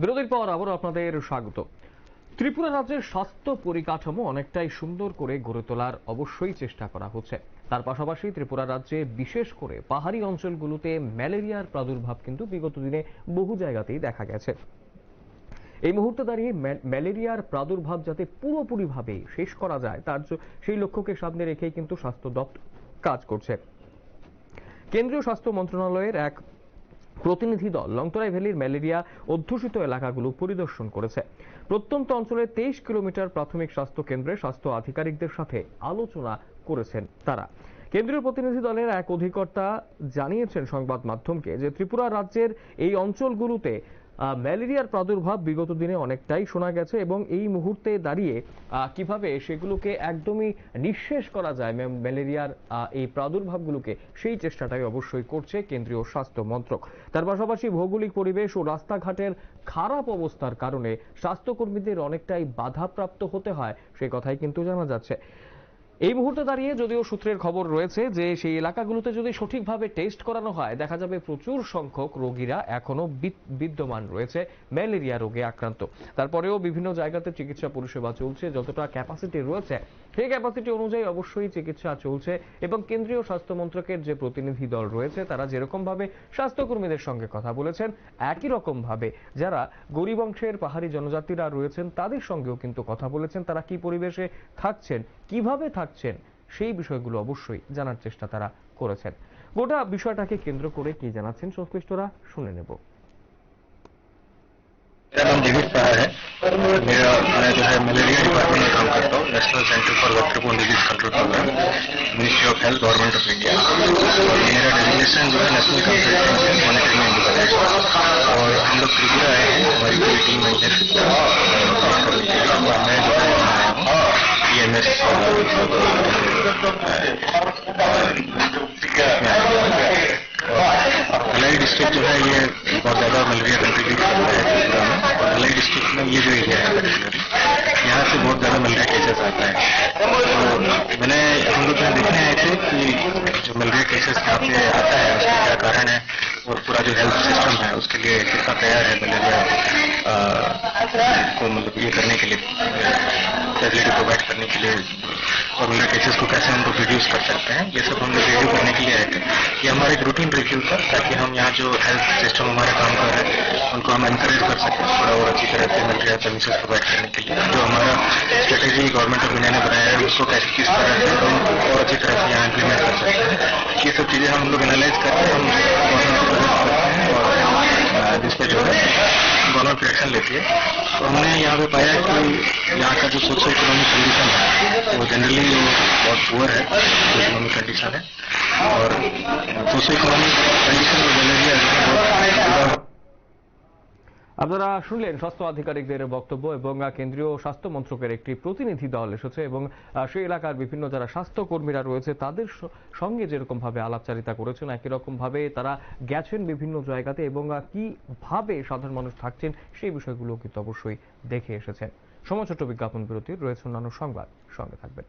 বিরতির পর আবারও আপনাদের স্বাগত। ত্রিপুরা রাজ্যের স্বাস্থ্য পরিকাঠামো অনেকটাই সুন্দর করে গড়ে তোলার অবশ্যই চেষ্টা করা হচ্ছে। তার পাশাপাশি ত্রিপুরা রাজ্যে বিশেষ করে পাহাড়ি অঞ্চলগুলোতে ম্যালেরিয়ার প্রাদুর্ভাব কিন্তু বিগত দিনে বহু জায়গাতেই দেখা গেছে। এই মুহূর্তে দাঁড়িয়ে ম্যালেরিয়ার প্রাদুর্ভাব যাতে পুরোপুরিভাবে শেষ করা যায়, তার সেই লক্ষ্যকে সামনে রেখেই কিন্তু স্বাস্থ্য দপ্তর কাজ করছে। কেন্দ্রীয় স্বাস্থ্য মন্ত্রণালয়ের এক প্রতিনিধি দল লংতরাই ভ্যালির ম্যালেরিয়া অধ্যুষিত এলাকাগুলো পরিদর্শন করেছে। প্রত্যন্ত অঞ্চলের তেইশ কিলোমিটার প্রাথমিক স্বাস্থ্য কেন্দ্রে স্বাস্থ্য আধিকারিকদের সাথে আলোচনা করেছেন তারা। কেন্দ্রীয় প্রতিনিধি দলের এক অধিকর্তা জানিয়েছেন সংবাদ মাধ্যমকে যে ত্রিপুরা রাজ্যের এই অঞ্চলগুলোতে ম্যালেরিয়ার প্রাদুর্ভাব বিগত দিনে অনেকটাই শোনা গেছে এবং এই মুহূর্তে দাঁড়িয়ে কীভাবে সেগুলোকে একদমই নিঃশেষ করা যায় ম্যা- ম্যালেরিয়ার এই প্রাদুর্ভাবগুলোকে, সেই চেষ্টাটাই অবশ্যই করছে কেন্দ্রীয় স্বাস্থ্য মন্ত্রক। তার পাশাপাশি ভৌগোলিক পরিবেশ ও রাস্তাঘাটের খারাপ অবস্থার কারণে স্বাস্থ্যকর্মীদের অনেকটাই বাধাপ্রাপ্ত হতে হয়, সে কথাই কিন্তু জানা যাচ্ছে। এই মুহূর্তে দাঁড়িয়ে যদিও সূত্রের খবর রয়েছে যে সেই এলাকাগুলোতে যদি সঠিকভাবে টেস্ট করানো হয়, দেখা যাবে প্রচুর সংখ্যক রোগীরা এখনও বিদ- বিদ্যমান রয়েছে, ম্যালেরিয়া রোগে আক্রান্ত। তারপরেও বিভিন্ন জায়গাতে চিকিৎসা পরিষেবা চলছে, যতটা ক্যাপাসিটি রয়েছে সেই ক্যাপাসিটি অনুযায়ী অবশ্যই চিকিৎসা চলছে এবং কেন্দ্রীয় স্বাস্থ্য মন্ত্রকের যে প্রতিনিধি দল রয়েছে তারা যেরকম ভাবে স্বাস্থ্যকর্মীদের সঙ্গে কথা বলেছেন একই রকম ভাবে যারা গরিব অংশের পাহাড়ি জনজাতিরা রয়েছেন তাদের সঙ্গেও কিন্তু কথা বলেছেন তারা কি পরিবেশে থাকছেন কিভাবে থাকছেন সেই বিষয়গুলো অবশ্যই জানার চেষ্টা তারা করেছেন গোটা বিষয়টাকে কেন্দ্র করে কি জানাচ্ছেন সংশ্লিষ্টরা শুনে নেব मेरा नाम डेविड सहाय है मेरा मैं जो है मलेरिया डिपार्टमेंट में काम करता हूँ national centre for vector borne disease control programme ministry of health government of India और मेरा डेजिग्नेशन जो है नेशनल कंसल्टेंट है मॉनिटरिंग एंड और हम लोग त्रिपुरा आए हैं हमारी पूरी टीम है लिए और मैं जो है E M S Dhalai district जो है ये बहुत ज़्यादा मलेरिया कंट्रीब्यूट कर रहा है त्रिपुरा में और धलाई डिस्ट्रिक्ट में ये जो एरिया है पर्टिकुलरली यहाँ से बहुत ज़्यादा मलेरिया केसेस आता है तो मैंने हम लोग यहाँ देखने आए थे कि जो मलेरिया केसेस यहाँ पे आता है, उसका क्या कारण है, और पूरा जो हेल्थ सिस्टम है, उसके लिए कितना तैयार है मलेरिया को मतलब ये करने के लिए फैसिलिटी प्रोवाइड करने के लिए और मलेरिया केसेस को कैसे हम लोग रिड्यूस कर सकते हैं, ये सब हम लोग रिव्यू करने के लिए आए थे। ये हमारा एक रूटीन रिव्यू था, ताकि हम यहाँ जो हेल्थ सिस्टम हमारे काम कर रहे हैं, उनको हम एनकरेज कर सकें, थोड़ा और अच्छी तरह से मलेरिया सर्विसेज़ प्रोवाइड करने के लिए। जो हमारा स्ट्रेटेजी गवर्नमेंट ऑफ़ इंडिया ने बनाया है, उसको कैसे किस तरह से हम और अच्छी तरह से यहाँ इम्प्लीमेंट कर सकते हैं। ये सब चीज़ें हम लोग एनालाइज करके हम गवर्नमेंट को suggest करते हैं और जिस पर जो है गवर्नमेंट एक्शन लेती है। हमने यहाँ पे पाया कि यहाँ का जो सोशल इकोनॉमिक कंडीशन है, वो जनरली बहुत पुअर है सोशल इकोनॉमिक कंडीशन है। और सोशल इकोनॉमिक कंडीशन में मलेरिया जो है, बहुत আপনারা শুনলেন স্বাস্থ্য আধিকারিকদের বক্তব্য এবং কেন্দ্রীয় স্বাস্থ্য মন্ত্রকের একটি প্রতিনিধি দল এসেছে এবং সেই এলাকার বিভিন্ন যারা স্বাস্থ্য কর্মীরা রয়েছে, তাদের সঙ্গে যেরকম ভাবে আলাপচারিতা করেছেন, একই রকম ভাবে তারা গেছেন বিভিন্ন জায়গাতে এবং কীভাবে সাধারণ মানুষ থাকছেন সেই বিষয়গুলো কিন্তু অবশ্যই দেখে এসেছেন। সময় ছোট্ট বিজ্ঞাপন বিরতির, রয়েছে অন্যান্য সংবাদ। সঙ্গে থাকবেন।